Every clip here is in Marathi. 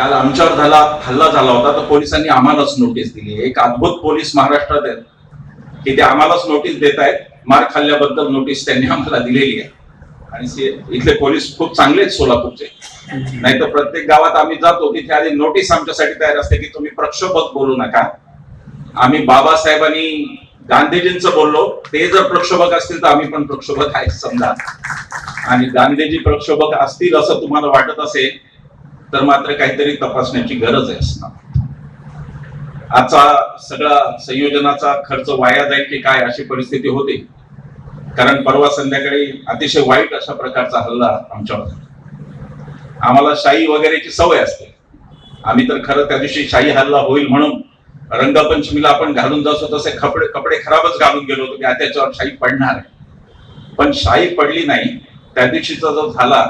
काल आमच्यावर झाला हल्ला झाला होता तर पोलिसांनी आम्हालाच नोटीस दिली. एक अद्भुत पोलीस महाराष्ट्रात आहेत की ते आम्हालाच नोटीस देत आहेत. मार खाल्ल्याबद्दल नोटीस त्यांनी आम्हाला दिलेली आहे. आणि इथले पोलीस खूप चांगले आहेत सोलापूरचे. नाही तर प्रत्येक गावात आम्ही जातो तिथे आधी नोटीस आमच्यासाठी तयार असते की तुम्ही प्रक्षोभक बोलू नका. आम्ही बाबासाहेबांनी गांधीजींचं बोललो ते जर प्रक्षोभक असतील तर आम्ही पण प्रक्षोभक आहे समजा. आणि गांधीजी प्रक्षोभक असतील असं तुम्हाला वाटत असेल तर मात्र काहीतरी तपासण्याची गरज आहे असणार आजचा सगळा संयोजनाचा खर्च वाया जाईल की काय अशी परिस्थिती होते. कारण परवा संध्याकाळी अतिशय वाईट अशा प्रकारचा हल्ला आमच्यावर झाला. आम्हाला शाही वगैरेची सवय असते. आम्ही तर खरं त्या दिवशी शाही हल्ला होईल म्हणून रंगपंचमीला आपण घालून जातो तसे कपडे कपडे खराबच घालून गेलो होतो की आता त्याच्यावर शाही पडणार आहे. पण शाही पडली नाही त्या दिवशीचा जो झाला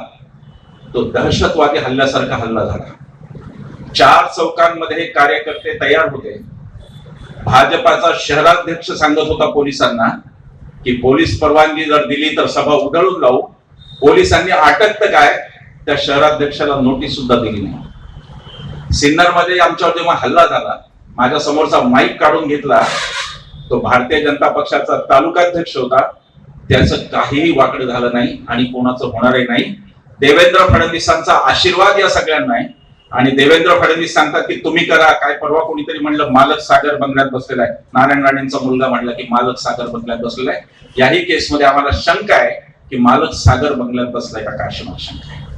तो दहशतवादी हल्ल्यासारखा हल्ला झाला. चार चौकांमध्ये हे कार्यकर्ते तयार होते. भाजपाचा शहराध्यक्ष सांगत होता पोलिसांना की पोलीस परवानगी जर दिली तर सभा उधळून लावू. पोलिसांनी अटक तर काय त्या शहराध्यक्षाला नोटीस सुद्धा दिली नाही. सिन्नरमध्ये आमच्यावर जेव्हा हल्ला झाला माझ्या समोरचा माईक काढून घेतला तो भारतीय जनता पक्षाचा तालुकाध्यक्ष होता त्याचं काहीही वाकडं झालं नाही आणि कोणाचं होणारही नाही. देवेंद्र फडणवीसांचा आशीर्वाद या सगळ्यांना आहे. आणि देवेंद्र फडणवीस सांगतात की तुम्ही करा काय परवा कोणीतरी म्हणलं मालक सागर बंगल्यात बसलेला आहे. नारायण राणेंचा मुलगा म्हणला की मालक सागर बंगल्यात बसलेला आहे. याही केसमध्ये आम्हाला शंका आहे की मालक सागर बंगल्यात बसलाय का काय मला शंका आहे.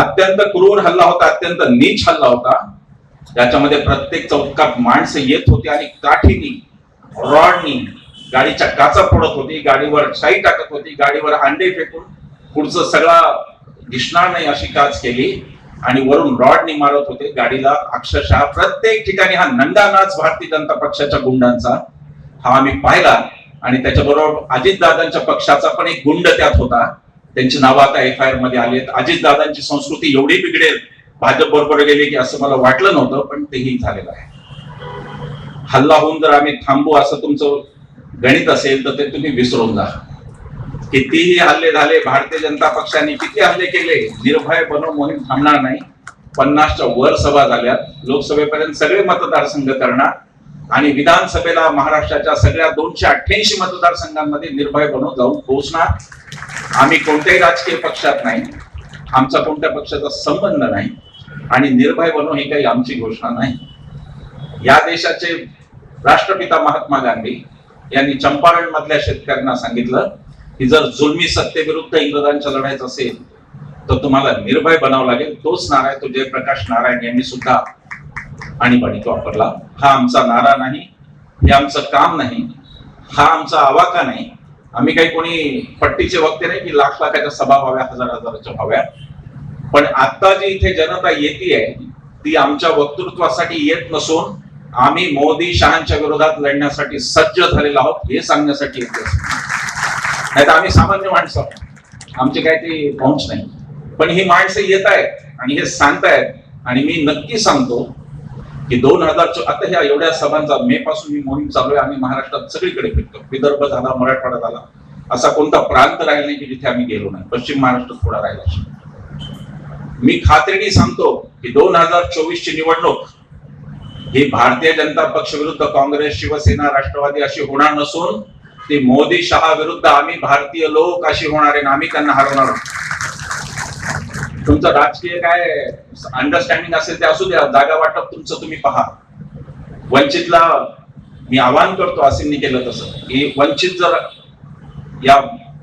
अत्यंत क्रूर हल्ला होता अत्यंत नीच हल्ला होता. त्याच्यामध्ये प्रत्येक चौकात माणसं येत होती आणि काठीनी रॉडनी गाडीच्या काचा फोडत होती गाडीवर शाई टाकत होती गाडीवर अंडे फेकून पुढचं सगळा दिसणार नाही अशी काच केली आणि वरून रॉडनी मारत होते. गाडीला अक्षरशः प्रत्येक ठिकाणी हा नंगा नाच भारतीय जनता पक्षाच्या गुंडांचा हा आम्ही पाहिला. आणि त्याच्याबरोबर अजितदादांच्या पक्षाचा पण एक गुंड त्यात होता. त्यांची नावं आता एफ आय आरमध्ये आली आहेत. अजितदादांची संस्कृती एवढी बिघडेल भाजप बरोबर गेली की असं मला वाटलं नव्हतं पण तेही झालेलं आहे. हल्ला होऊन जर आम्ही थांबू असं तुमचं गणित असेल तर ते तुम्ही विसरून जा. कितीही हल्ले झाले भारतीय जनता पक्षाने किती हल्ले केले निर्भय बनव मोहीम थांबणार नाही. पन्नासच्या वर सभा झाल्या लोकसभेपर्यंत सगळे मतदारसंघ करणार. आणि विधानसभेला महाराष्ट्राच्या सगळ्या दोनशे अठ्ठ्याऐंशी मतदारसंघांमध्ये निर्भय बनव जाऊन पोहोचणार. आम्ही कोणत्याही राजकीय पक्षात नाही. आमचा कोणत्या पक्षाचा संबंध नाही. आणि निर्भय बनव ही काही आमची घोषणा नाही. या देशाचे राष्ट्रपिता महात्मा गांधी यांनी चंपारण मधल्या शेतकऱ्यांना सांगितलं की जर जुलमी सत्तेविरुद्ध इंग्रजांच्या लढायचं असेल तर तुम्हाला निर्भय बनावं लागेल. तोच नारा आहे तो जयप्रकाश नारायण यांनी सुद्धा आणीबाणीत वापरला. हा आमचा नारा नाही हे आमचं काम नाही हा आमचा आवाका नाही. आम्ही काही कोणी पट्टीचे वक्ते नाही की लाख लाखाच्या सभा व्हाव्या हजार हजाराच्या व्हाव्या. पण आता जी इथे जनता येते ती आमच्या वक्तृत्वासाठी येत नसून आम्ही मोदी शहांच्या विरोधात लढण्यासाठी सज्ज झालेलो आहोत हे सांगण्यासाठी येते नाही तर आम्ही सामान्य माणसं. आमचे आमची ते ती नाही. पण ही माणसं येत आहेत आणि हे सांगतायत. आणि मी नक्की सांगतो की दोन हजार आता ह्या एवढ्या सभांचा मे पासून ही मोहीम चालू आहे. आम्ही महाराष्ट्रात सगळीकडे फिरतो. विदर्भ झाला मराठवाडा झाला. असा कोणता प्रांत राहिला नाही की जिथे आम्ही गेलो नाही. पश्चिम महाराष्ट्र थोडा राहिला मी खात्रीने सांगतो की दोन हजार चोवीस ची निवडणूक ही भारतीय जनता पक्ष विरुद्ध काँग्रेस शिवसेना राष्ट्रवादी अशी होणार नसून ती मोदी शहा विरुद्ध आम्ही भारतीय लोक अशी होणार आहे आम्ही त्यांना हरवणार तुमचं राजकीय काय अंडरस्टँडिंग असेल ते असू द्या जागा वाटप तुमचं तुम्ही पहा. वंचितला मी आवाहन करतो असेंनी केलं तसं की वंचित जर या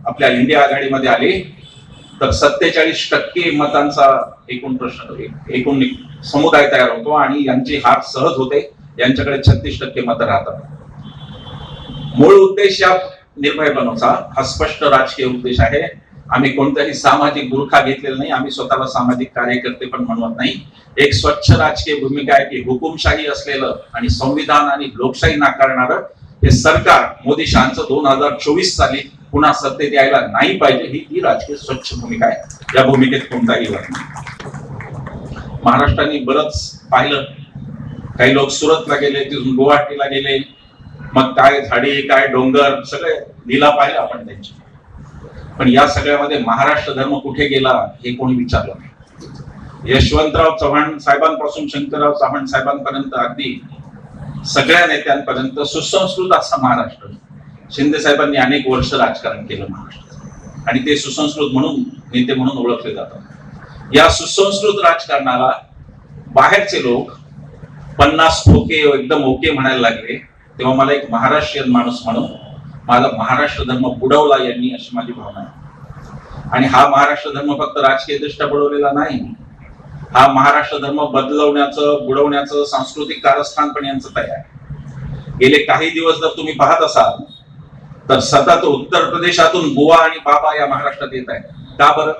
आपल्या इंडिया आघाडीमध्ये आले तर सत्तेचाळीस टक्के मतांचा एकूण प्रश्न एकूण समुदाय तयार होतो आणि यांची हार सहज होते. यांच्याकडे छत्तीस टक्के मतं राहतात. मूळ उद्देश या निर्भय हा स्पष्ट राजकीय उद्देश आहे. आम्ही कोणत्याही सामाजिक गुरखा घेतलेला नाही. आम्ही स्वतःला सामाजिक कार्यकर्ते पण म्हणवत नाही. एक स्वच्छ राजकीय भूमिका आहे की हुकुमशाही असलेलं आणि संविधान आणि लोकशाही नाकारणार हे सरकार मोदी शांचं दोन हजार चोवीस साली पुन्हा सत्तेत यायला नाही पाहिजे. ही ती राजकीय स्वच्छ भूमिका आहे. या भूमिकेत कोणताही वाद महाराष्ट्राने बरंच पाहिलं. काही लोक सुरतला गेले तिथून गुवाहाटीला गेले. मग काय झाडी काय डोंगर सगळे लिला पाहिलं आपण त्यांची. पण या सगळ्यामध्ये महाराष्ट्र धर्म कुठे गेला हे कोणी विचारलं नाही. यशवंतराव चव्हाण साहेबांपासून शंकरराव चव्हाण साहेबांपर्यंत अगदी सगळ्या नेत्यांपर्यंत सुसंस्कृत असा महाराष्ट्र. शिंदे साहेबांनी अनेक वर्ष राजकारण केलं महाराष्ट्र आणि ते सुसंस्कृत म्हणून नेते म्हणून ओळखले जातात. या सुसंस्कृत राजकारणाला बाहेरचे लोक पन्नास ओके एकदम ओके म्हणायला लागले. तेव्हा मला एक महाराष्ट्रीयन माणूस म्हणून माझा महाराष्ट्र धर्म बुडवला यांनी अशी माझी भावना आहे. आणि हा महाराष्ट्र धर्म फक्त राजकीय दृष्ट्या बुडवलेला नाही हा महाराष्ट्र धर्म बदलवण्याचं बुडवण्याचं सांस्कृतिक कारस्थान पण यांचं तयार आहे. गेले काही दिवस जर तुम्ही पाहत असाल तर सतत उत्तर प्रदेशातून गोवा आणि बाबा या महाराष्ट्रात येत आहेत. का बरं?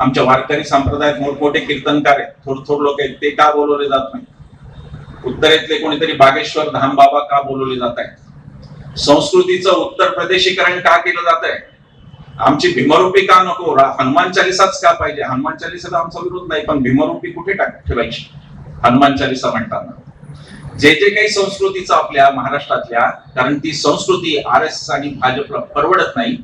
आमच्या वारकरी संप्रदायात मोठमोठे कीर्तनकार आहेत. थोड थोड लोक आहेत. ते का बोलवले जात नाही उत्तरेतले कोणीतरी बागेश्वर धाम बाबा का बोलवले जात आहेत संस्कृतीचं उत्तर प्रदेशीकरण का केलं जात आहे आमची भीमरूपी का नको? हनुमान चालिसाच का पाहिजे? हनुमान चालिसाला आमचा विरोध नाही पण भीमरूपी कुठे टाक ठेवायची? हनुमान चालिसा म्हणताना जे जे काही संस्कृतीचं आपल्या महाराष्ट्रातल्या कारण ती संस्कृती आर एस एस आणि भाजपला परवडत नाही.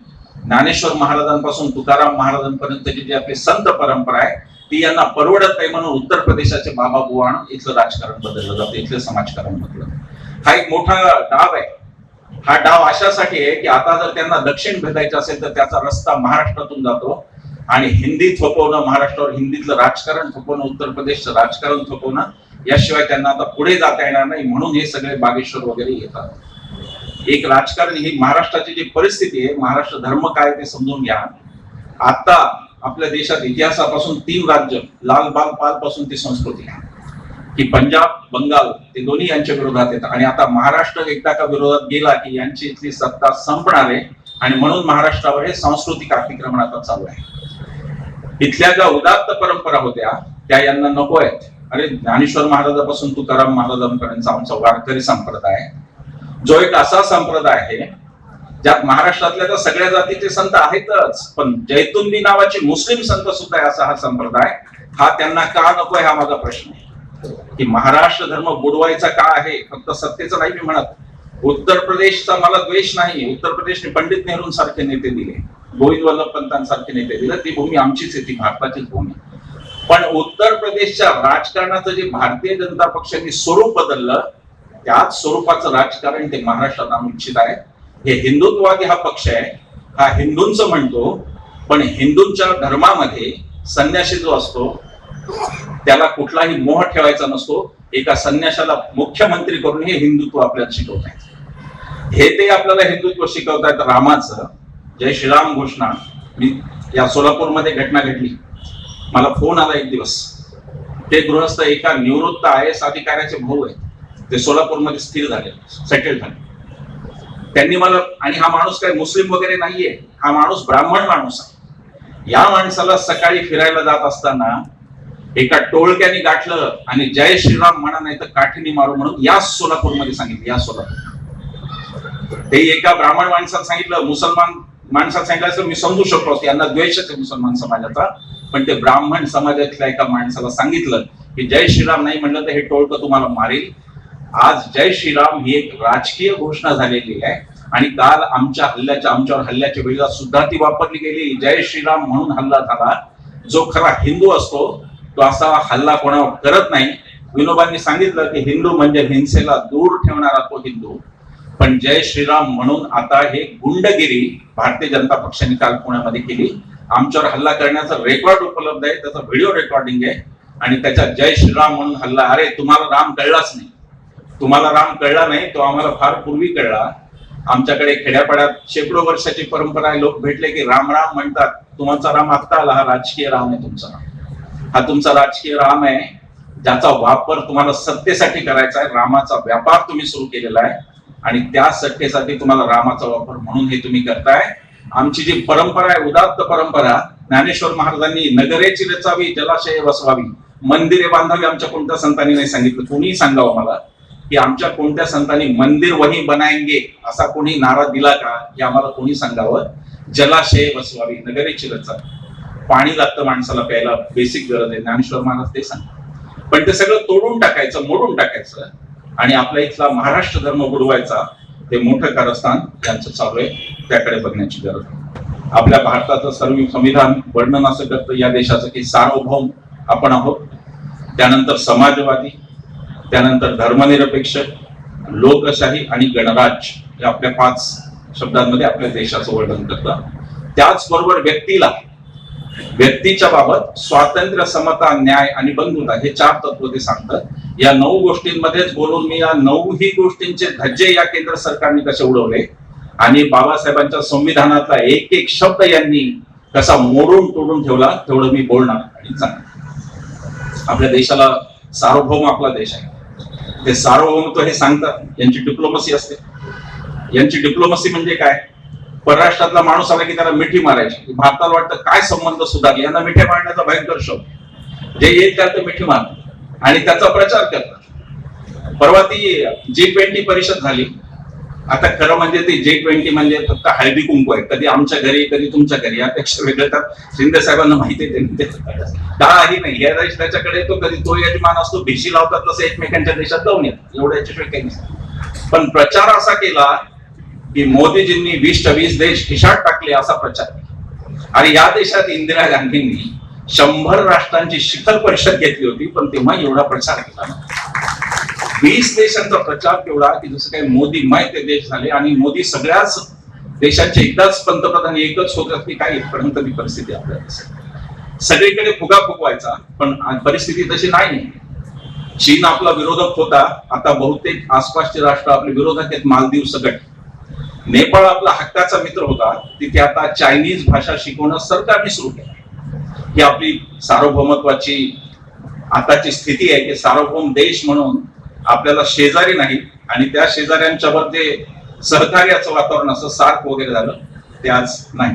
ज्ञानेश्वर महाराजांपासून तुकाराम महाराजांपर्यंतची जी आपली संत परंपरा आहे ती यांना परवडत नाही म्हणून उत्तर प्रदेशाचे बाबा बुवाण इथलं राजकारण बदललं जातं इथलं समाजकारण बदलत हा एक मोठा डाव आहे. हा डाव अशासाठी आहे की आता जर त्यांना दक्षिण भेदायचं असेल तर त्याचा रस्ता महाराष्ट्रातून जातो आणि हिंदी थोपवणं महाराष्ट्रावर हिंदीतलं राजकारण थोपवणं उत्तर प्रदेशचं राजकारण थोपवणं याशिवाय त्यांना आता पुढे जाता येणार नाही म्हणून हे सगळे बागेश्वर वगैरे येतात. एक राजकारण ही महाराष्ट्राची जी परिस्थिती आहे महाराष्ट्र धर्म काय ते समजून घ्या. आता आपल्या देशात इतिहासापासून तीन राज्य लाल बाल पाल पासून ती संस्कृती. आहे की पंजाब बंगाल ते दोन्ही यांच्या विरोधात येतात. आणि आता महाराष्ट्र एकदा का विरोधात गेला की यांची इथली सत्ता संपणार आहे. आणि म्हणून महाराष्ट्रावर हे सांस्कृतिक अतिक्रमण आता चालू आहे. इथल्या ज्या उदात्त परंपरा होत्या त्या यांना नको आहेत. अरे ज्ञानेश्वर महाराजापासून तुकाराम महाराजांपर्यंत आमचा वारकरी संप्रदाय आहे. जो एक असा संप्रदाय आहे ज्यात महाराष्ट्रातल्या तर सगळ्या जातीचे संत आहेतच पण जैतुंबी नावाचे मुस्लिम संत सुद्धा आहे असा हा संप्रदाय हा त्यांना का नकोय हा माझा प्रश्न आहे. की महाराष्ट्र धर्म बुडवायचा का आहे? फक्त सत्तेचं नाही मी म्हणत. उत्तर प्रदेशचा मला द्वेष नाही. उत्तर प्रदेशने पंडित नेहरूंसारखे नेते दिले. गोविंद वल्लभ पंतांसारखे नेते दिले. ती भूमी आमचीच आहे ती भारताचीच भूमी. पण उत्तर प्रदेशच्या राजकारणाचं जे भारतीय जनता पक्षाने स्वरूप बदललं त्याच स्वरूपाचं राजकारण ते महाराष्ट्रात आणू इच्छित आहे. हे हिंदुत्ववादी हा पक्ष आहे. हा हिंदूंचं म्हणतो पण हिंदूंच्या धर्मामध्ये संन्यासी जो असतो त्याला कुठलाही मोह ठेवायचा नसतो. एका संन्याशाला मुख्यमंत्री करून हे हिंदुत्व आपल्याला शिकवत आहेत हे ते आपल्याला हिंदुत्व शिकवतायत रामाचं. जय श्रीराम घोषणा. मी या सोलापूरमध्ये घटना घडली. मला फोन आला एक दिवस. ते गृहस्थ एका निवृत्त आय एस अधिकाऱ्याचे भाऊ आहेत. ते सोलापूरमध्ये स्थिर झाले. सेटल झाले. त्यांनी मला आणि हा माणूस काय मुस्लिम वगैरे नाहीये हा माणूस ब्राह्मण माणूस आहे. या माणसाला सकाळी फिरायला जात असताना एका टोळक्याने गाठलं आणि जय श्रीराम म्हणा नाही तर काठीने मारू म्हणून या सोलापूरमध्ये सांगितलं या सोलापूर. ते एका ब्राह्मण माणसाला सांगितलं मुसलमान माणसात सांगितलं मी समजू शकतो यांना द्वेषच आहे मुसलमान समाजाचा. पण ते ब्राह्मण समाजातल्या एका माणसाला सांगितलं की जय श्रीराम नाही म्हणलं तर हे टोळकं तुम्हाला मारेल. आज जय श्रीराम ही एक राजकीय घोषणा झालेली आहे. आणि काल आमच्या हल्ल्याच्या आमच्यावर हल्ल्याच्या वेळेला सुद्धा ती वापरली गेली. जय श्रीराम म्हणून हल्ला झाला. जो खरा हिंदू असतो तो असा हल्ला कोणावर करत नाही. विनोबांनी सांगितलं की हिंदू म्हणजे हिंसेला दूर ठेवणारा तो हिंदू. पण जय श्रीराम म्हणून आता हे गुंडगिरी भारतीय जनता पक्षाने काल पुण्यामध्ये केली. आमच्यावर हल्ला करण्याचा रेकॉर्ड उपलब्ध आहे. त्याचा व्हिडिओ रेकॉर्डिंग आहे. आणि त्याच्यात जय श्रीराम म्हणून हल्ला अरे तुम्हाला राम कळलाच नाही. तुम्हाला राम कळला नाही तो आम्हाला फार पूर्वी कळला. आमच्याकडे खेड्यापाड्यात शेकडो वर्षाची परंपरा आहे. लोक भेटले की राम राम म्हणतात. तुमचा राम आत्ता आला हा राजकीय राम आहे तुमचा. हा तुमचा राजकीय राम आहे ज्याचा वापर तुम्हाला सत्तेसाठी करायचा आहे. रामाचा व्यापार तुम्ही सुरू केलेला आहे. आणि त्या सत्तेसाठी तुम्हाला रामाचा वापर म्हणून हे तुम्ही करताय. आमची जी परंपरा आहे उदात्त परंपरा ज्ञानेश्वर महाराजांनी नगरेची रचावी जलाशय वसवावी मंदिरे बांधावी आमच्या कोणत्या संतांनी नाही सांगितलं कोणीही सांगावं मला. की आमच्या कोणत्या संतांनी मंदिर वही बनाएंगे असा कोणी नारा दिला का हे आम्हाला कोणी सांगावं? जलाशय बसवावी नगरेची रचा पाणी लागतं माणसाला प्यायला बेसिक गरज आहे. ज्ञानेश्वर महाराज ते सांग पण ते सगळं तोडून टाकायचं मोडून टाकायचं. आणि आपल्या इथला महाराष्ट्र धर्म बुडवायचा ते मोठं कारस्थान त्यांचं चालू आहे. त्याकडे बघण्याची गरज आहे. आपल्या भारताचं सर्व संविधान वर्णन असं करतं या देशाचं की सार्वभौम आपण आहोत. त्यानंतर समाजवादी त्यानंतर धर्मनिरपेक्ष लोकशाही आणि गणराज्य या आपल्या पाच शब्दांमध्ये आपल्या देशाचं वर्णन करतात. त्याचबरोबर व्यक्तीला व्यक्तीच्या बाबत स्वातंत्र्य समता न्याय आणि बंधुता हे चार तत्व ते सांगतात. या नऊ गोष्टींमध्येच बोलून मी या नऊही गोष्टींचे धज्जे या केंद्र सरकारने कसे उडवले? आणि बाबासाहेबांच्या संविधानातला एक एक शब्द यांनी कसा मोडून तोडून ठेवला तेवढं मी बोलणार आणि सांगणार. आपल्या देशाला सार्वभौम आपला देश आहे. ते सार्वभौमत्व हे सांगतात यांची डिप्लोमसी असते. यांची डिप्लोमसी म्हणजे काय? परराष्ट्रातला माणूस आला की त्याला मिठी मारायची. भारताला वाटतं काय संबंध सुधारले? यांना मिठी मारण्याचा भयंकर शोध जे येत त्याला ते मिठी मारतात. आणि त्याचा प्रचार करतात. परवा ती जी ट्वेंटी परिषद झाली. आता खरं म्हणजे ते जे ट्वेंटी म्हणजे फक्त हळदी कुंकू आहे. कधी आमच्या घरी कधी तुमच्या घरी. यापेक्षा वेगळं तर शिंदे साहेबांना माहिती आहे ते- नाही. या देश त्याच्याकडे तो कधी तो यजमान असतो भिशी लावतात तसं एकमेकांच्या देशात जाऊन येतात. एवढं याच्याशिवाय काही नाही. पण प्रचार असा केला की मोदीजींनी वीस वीस देश खिशात टाकले असा प्रचार. केला. आणि या देशात इंदिरा गांधींनी शंभर राष्ट्रांची शिखर परिषद घेतली होती पण तेव्हा एवढा प्रचार केला वीस देशांचा प्रचार केवढा की जसं काही मोदी माहिती देश झाले आणि मोदी सगळ्याच देशाचे एकदाच पंतप्रधान एकच होतात की काय इथपर्यंत ती परिस्थिती आपल्याला सगळीकडे फुगा फुगवायचा पण परिस्थिती तशी नाही. चीन आपला विरोधक होता आता बहुतेक आसपासचे राष्ट्र आपले विरोधक आहेत मालदीव सगट नेपाळ आपला हक्काचा मित्र होता तिथे आता चायनीज भाषा शिकवणं सरकारने सुरू केलं. ही आपली सार्वभौमत्वाची आताची स्थिती आहे की सार्वभौम देश म्हणून आपल्याला शेजारी नाही आणि त्या शेजाऱ्यांच्यावर जे सहकार्याचं वातावरण असं सार्क वगैरे झालं ते आज नाही.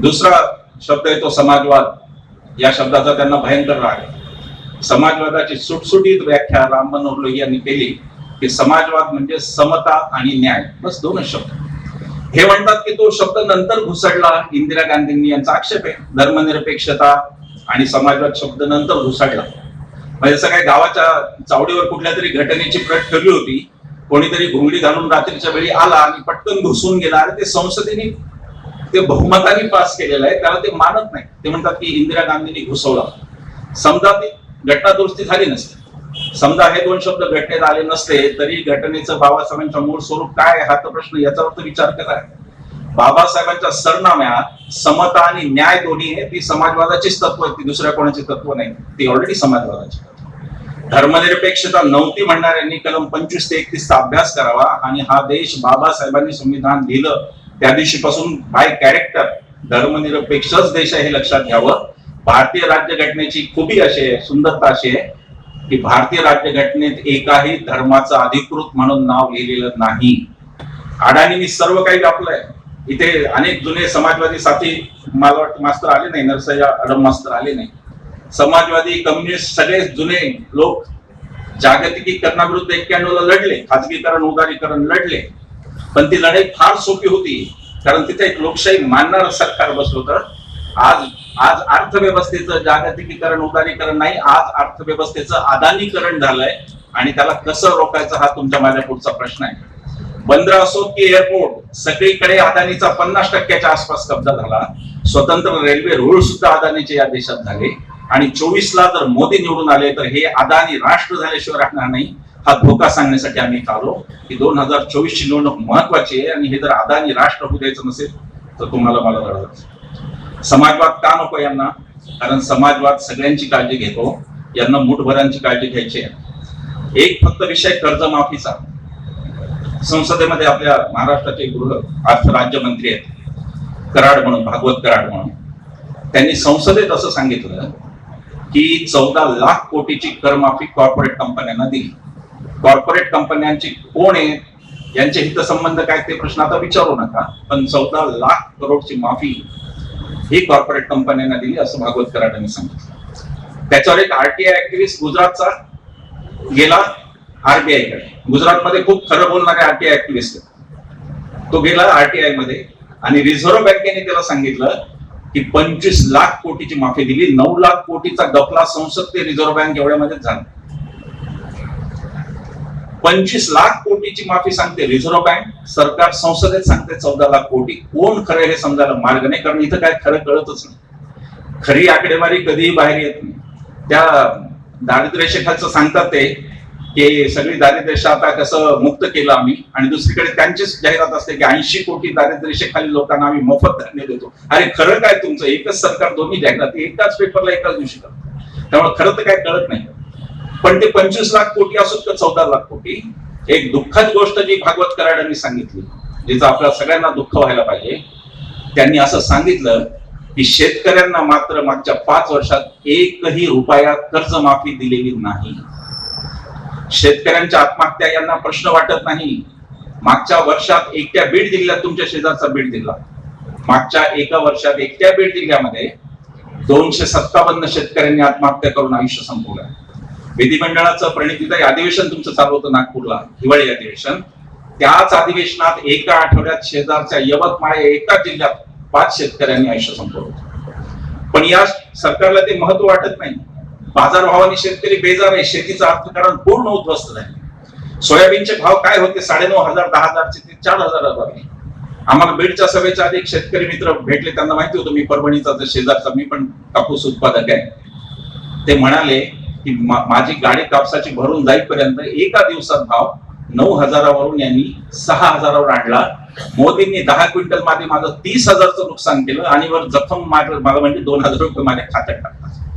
दुसरा शब्द आहे तो समाजवाद. या शब्दाचा त्यांना भयंकर राग आहे. समाजवादाची सुटसुटीत व्याख्या राम मनोहर लोहिया यांनी केली की समाजवाद म्हणजे समता आणि न्याय. बस दोनच शब्द. हे म्हणतात की तो शब्द नंतर घुसडला इंदिरा गांधींनी यांचा आक्षेप आहे. धर्मनिरपेक्षता आणि समाजवाद शब्द नंतर घुसडला. म्हणजे असं काय गावाच्या चावडीवर कुठल्या तरी घटनेची प्रत ठरली होती कोणीतरी घुंगडी घालून रात्रीच्या वेळी आला आणि पटकन घुसून गेला. आणि ते संसदेने ते बहुमताने पास केलेलं आहे त्याला ते मानत नाही. ते म्हणतात की इंदिरा गांधींनी घुसवला. समजा ती घटना दुरुस्ती झाली नसते. समजा हे दोन शब्द घटनेत आले नसते तरी घटनेचं बाबासाहेबांच्या मूळ स्वरूप काय हा तर प्रश्न याच्यावर तर विचार करा. बाबासाहेबांच्या सरनाम्यात समता आणि न्याय दोन्ही आहे ती समाजवादाचीच तत्व आहे ती दुसऱ्या कोणाची तत्व नाही. ती ऑलरेडी समाजवादाची. धर्मनिरपेक्षता नव्हती म्हणणाऱ्यांनी कलम पंचवीस ते एकतीसचा अभ्यास करावा. आणि हा देश बाबासाहेबांनी संविधान लिहिलं त्या दिवशीपासून बाय कॅरेक्टर धर्मनिरपेक्षच देश आहे हे लक्षात घ्यावं. भारतीय राज्यघटनेची खूबी अशी आहे सुंदरता अशी आहे की भारतीय राज्यघटनेत एकाही धर्माचं अधिकृत म्हणून नाव लिहिलेलं नाही. अडाणींनी सर्व काही व्यापलंय. इथे अनेक जुने समाजवादी साथी मला वाटतं मास्तर आले नाही नरसय्या अडम मास्तर आले नाही. समाजवादी कम्युनिस्ट सगळे जुने लोक जागतिकीकरणाविरुद्ध एक्क्याण्णवला लढले खाजगीकरण उदारीकरण लढले. पण ती लढाई फार सोपी होती कारण तिथे एक लोकशाही मानणार सरकार बसलं होतं. आज आज अर्थव्यवस्थेचं जागतिकीकरण उदारीकरण नाही आज अर्थव्यवस्थेचं अदानीकरण झालंय आणि त्याला कसं रोखायचं हा तुमच्या माझ्या पुढचा प्रश्न आहे. बंदर असो की एअरपोर्ट सगळीकडे अदानीचा पन्नास टक्क्याच्या आसपास कब्जा झाला. स्वतंत्र रेल्वे रूळ सुद्धा अदानीचे या देशात झाले. आणि चोवीसला जर मोदी निवडून आले तर हे अदानी राष्ट्र झाल्याशिवाय राहणार नाही. हा धोका सांगण्यासाठी आम्ही आलो. की दोन हजार चोवीस ची निवडणूक महत्वाची आहे आणि हे जर अदानी राष्ट्र होऊ द्यायचं नसेल तर तुम्हाला मला लढवायचं समाजवाद का नको यांना? कारण समाजवाद सगळ्यांची काळजी घेतो. यांना मुठभरांची काळजी घ्यायची आहे. एक फक्त विषय कर्जमाफीचा. संसदेमध्ये आपल्या महाराष्ट्राचे गृह अर्थ राज्यमंत्री आहेत. कराड म्हणून भागवत कराड म्हणून. त्यांनी संसदेत असं सांगितलं ही चौदा लाख कोटीची करमाफी कॉर्पोरेट कंपन्यांना दिली. कॉर्पोरेट कंपन्यांची कोण आहे? यांचे हितसंबंध काय ते प्रश्न आता विचारू नका. पण चौदा लाख करोडची माफी ही कॉर्पोरेट कंपन्यांना दिली असं भागवत कराडांनी सांगितलं. त्याच्यावर एक आरटीआय ऍक्टिव्हिस्ट गुजरातचा गेला आरटीआयकडे. गुजरातमध्ये खूप खरं बोलणारे आरटीआय ऍक्टिव्हिस्ट तो गेला आरटीआयमध्ये आणि रिझर्व्ह बँकेने त्याला सांगितलं की पंचवीस लाख कोटीची माफी दिली नऊ लाख कोटीचा गफला संसद ते रिझर्व्ह बँक एवढ्यामध्येच झाला. पंचवीस लाख कोटीची माफी सांगते रिझर्व्ह बँक सरकार संसदेत सांगते चौदा लाख कोटी. कोण खरं हे समजायला मार्ग नाही कारण इथं काय खरं कळतच नाही. खरी आकडेवारी कधीही बाहेर येत नाही. त्या दारिद्र्यरेषेखालचं सांगतात ते की सगळी दारिद्र्यरेषा आता कसं मुक्त केलं आम्ही आणि दुसरीकडे त्यांचीच जाहिरात असते की ऐंशी कोटी दारिद्र्यरेषेखाली लोकांना आम्ही मोफत धान्य देतो. अरे खरं काय तुमचं? एकच सरकार दोन्ही जाहिराती एकाच पेपरला एकाच दिवशी करतं त्यामुळे खरं तर काय कळत नाही. पण ते पंचवीस लाख कोटी असोत का चौदा लाख कोटी? एक दुःखद गोष्ट जी भागवत कराडांनी सांगितली जिचं आपल्या सगळ्यांना दुःख व्हायला पाहिजे. त्यांनी असं सांगितलं की शेतकऱ्यांना मात्र मागच्या पाच वर्षात एकही रुपया कर्जमाफी दिलेली नाही. शेतकऱ्यांच्या आत्महत्या यांना प्रश्न वाटत नाही. मागच्या वर्षात एकट्या बीड जिल्ह्यात तुमच्या शेजारचा बीड जिल्हा. मागच्या एका वर्षात एकट्या बीड जिल्ह्यामध्ये दोनशे सत्तावन्न शेतकऱ्यांनी आत्महत्या करून आयुष्य संपवलं. विधिमंडळाचं प्रणितीताई अधिवेशन तुमचं चालू होतं नागपूरला हिवाळी अधिवेशन. त्याच अधिवेशनात एका आठवड्यात शेजारच्या यवतमाळ एका जिल्ह्यात पाच शेतकऱ्यांनी आयुष्य संपवलं. पण या सरकारला ते महत्त्व वाटत नाही. बाजारभावाने शेतकरी बेजार आहे शेतीचं अर्थकारण पूर्ण उद्ध्वस्त झाले सोयाबीनचे भाव काय होते? साडेनऊ हजार दहा हजारचे ते चार हजार आम्हाला बीडच्या सभेच्या आधी एक शेतकरी मित्र भेटले त्यांना माहिती होतं मी परभणीचा शेजारचा मी पण कापूस उत्पादक आहे. ते म्हणाले की माझी गाडी कापसाची भरून जाईपर्यंत एका दिवसात भाव नऊ हजारावरून यांनी सहा हजारावर आणला. मोदींनी दहा क्विंटल मागे माझं तीस हजारचं नुकसान केलं आणि वर जखम मार- मला म्हणजे दोन हजार रुपये माझ्या खात्यात टाकतात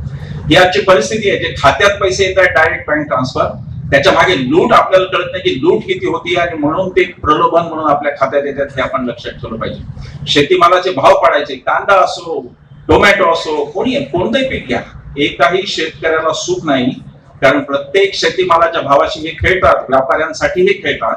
ही आजची परिस्थिती आहे. जे खात्यात पैसे येत आहेत डायरेक्ट बँक ट्रान्सफर त्याच्यामागे लूट आपल्याला कळत नाही की लूट किती होती आणि म्हणून ते प्रलोभन म्हणून आपल्या खात्यात येतात हे आपण लक्षात ठेवलं पाहिजे. शेतीमालाचे भाव पाडायचे. कांदा असो टोमॅटो असो कोणी कोणतंही पीक घ्या. एकाही शेतकऱ्याला सुख नाही. कारण प्रत्येक शेतीमालाच्या भावाशी हे खेळतात व्यापाऱ्यांसाठी हे खेळतात.